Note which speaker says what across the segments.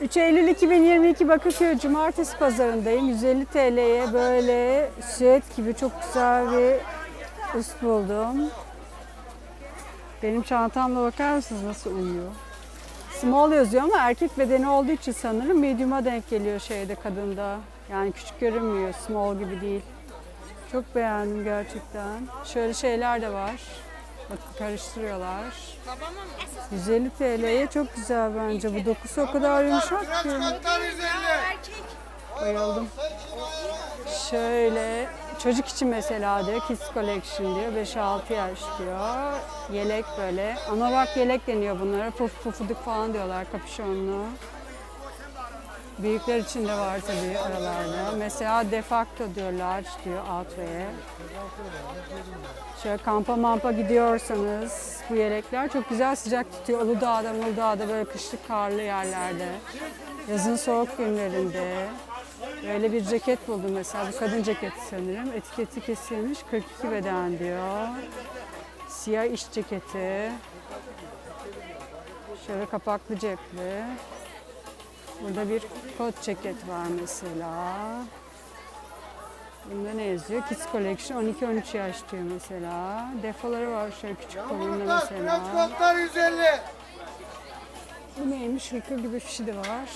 Speaker 1: 3 Eylül 2022 Bakırköy Cumartesi Pazarındayım. 150 TL'ye böyle süet gibi çok güzel bir üst buldum. Benim çantamla bakar mısınız nasıl uyuyor? Small yazıyor ama erkek bedeni olduğu için sanırım medium'a denk geliyor şeyde kadında. Yani küçük görünmüyor, small gibi değil. Çok beğendim gerçekten. Şöyle şeyler de var. Karıştırıyorlar. 150 TL'ye çok güzel bence. Bu dokusu o kadar yumuşak ki. Bayıldım. Şöyle çocuk için mesela diyor Kids Collection diyor 5-6 yaş diyor. Yelek böyle. Anorak yelek deniyor bunlara. Puf pufuduk falan diyorlar kapüşonlu. Büyükler için de var tabii aralarda. Mesela defacto diyorlar diyor Outwear'e. Şöyle kampa mampa gidiyorsanız bu yelekler çok güzel sıcak tutuyor. Uludağ'da, Uludağ'da böyle kışlık karlı yerlerde. Yazın soğuk günlerinde. Böyle bir ceket buldum mesela. Bu kadın ceketi sanırım. Etiketi kesilmiş. 42 beden diyor. Siyah iş ceketi. Şöyle kapaklı cepli. Burada bir kot ceket var mesela. Bunda ne yazıyor? Kids Collection 12-13 yaş diyor mesela. Defoları var şöyle küçük kolunda mesela.
Speaker 2: Kotlar 150.
Speaker 1: Bu neymiş? Hırka gibi bir şey de var.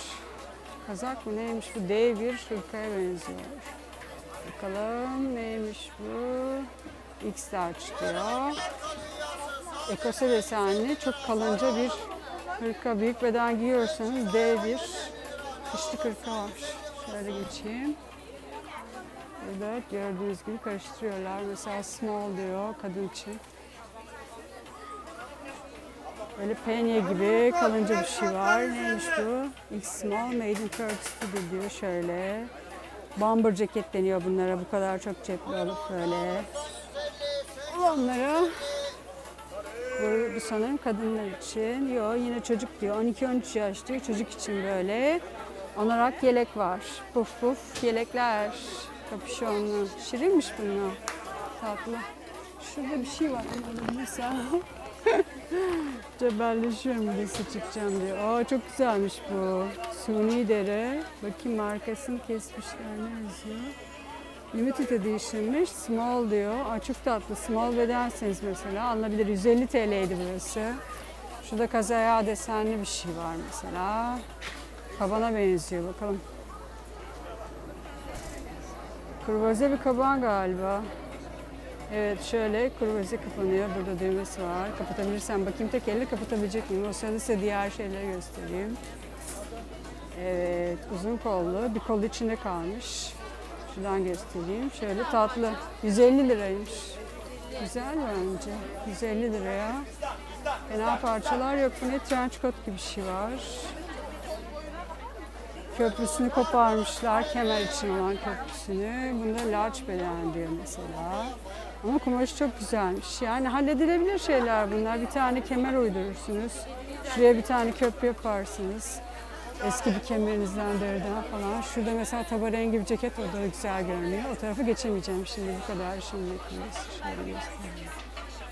Speaker 1: Kazak mı neymiş bu? Dev bir hırkaya benziyor. Bakalım neymiş bu? X large diyor. Ekose desenli çok kalınca bir hırka. Büyük beden giyiyorsanız dev bir kışlık hırka var. Şöyle geçeyim. Burada gördüğünüz gibi karıştırıyorlar. Mesela small diyor kadın için. Böyle penye gibi kalınca bir şey var. Neymiş bu? X small made in Turkey diyor şöyle. Bomber ceket deniyor bunlara bu kadar çok cepli olup böyle. Onlara bu, sanırım kadınlar için. Yok yine çocuk diyor. 12-13 yaş diyor. Çocuk için böyle. Anorak yelek var. Puf puf yelekler. Kapüşonlu. Şirinmiş bunlar. Tatlı. Şurada bir şey var. Anladım mesela. Cebelleşiyorum birisi çıkacağım diye. Aa çok güzelmiş bu. Suni dere. Bakayım markasını kesmişler ne yazıyor. Limited Edition'mış. Small diyor. Aa çok tatlı. Small bedenseniz mesela alınabilir. 150 TL'ydi burası. Şurada kazaya desenli bir şey var mesela. Kabana benziyor bakalım. Kruvaze bir kaban galiba. Evet şöyle kruvaze kapanıyor. Burada düğmesi var. Kapatabilirsem bakayım tek elle kapatabilecek miyim? O sırada size diğer şeyleri göstereyim. Evet uzun kollu. Bir kol içinde kalmış. Şuradan göstereyim. Şöyle tatlı. 150 liraymış. Güzel bence. 150 liraya. Fena parçalar yok. Bu ne? Trench coat gibi bir şey var. Köprüsünü koparmışlar. Kemer için olan köprüsünü. Bunda large beden diyor mesela. Ama kumaşı çok güzelmiş. Yani halledilebilir şeyler bunlar. Bir tane kemer uydurursunuz. Şuraya bir tane köprü yaparsınız. Eski bir kemerinizden, deriden falan. Şurada mesela taba rengi bir ceket o da güzel görünüyor. O tarafa geçemeyeceğim şimdi bu kadar. Şimdi şöyle göstereyim.